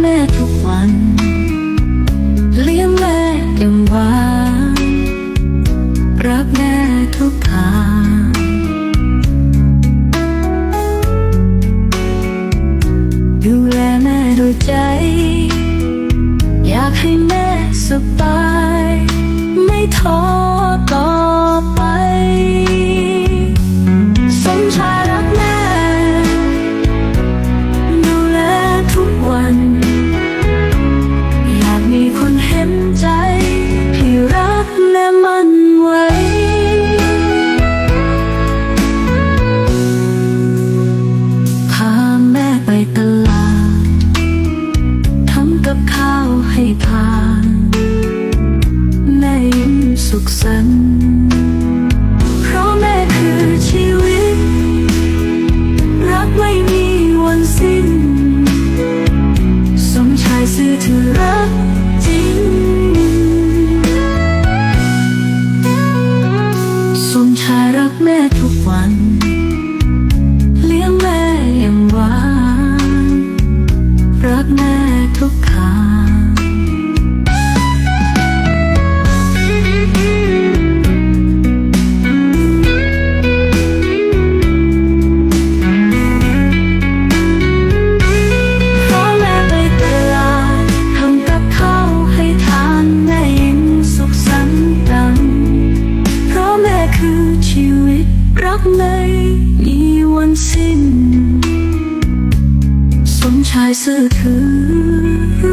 แม่ทุกวัน เลี้ยงแม่อย่างหวานรักแม่ทุกทางดูแลแม่ด้วยใจ อยากให้แม่ ทุกวัน เลี้ยงแม่อย่างหวานรักแม่ทุกคา รักเลยมีวันสิ้น สมชายเสือคือ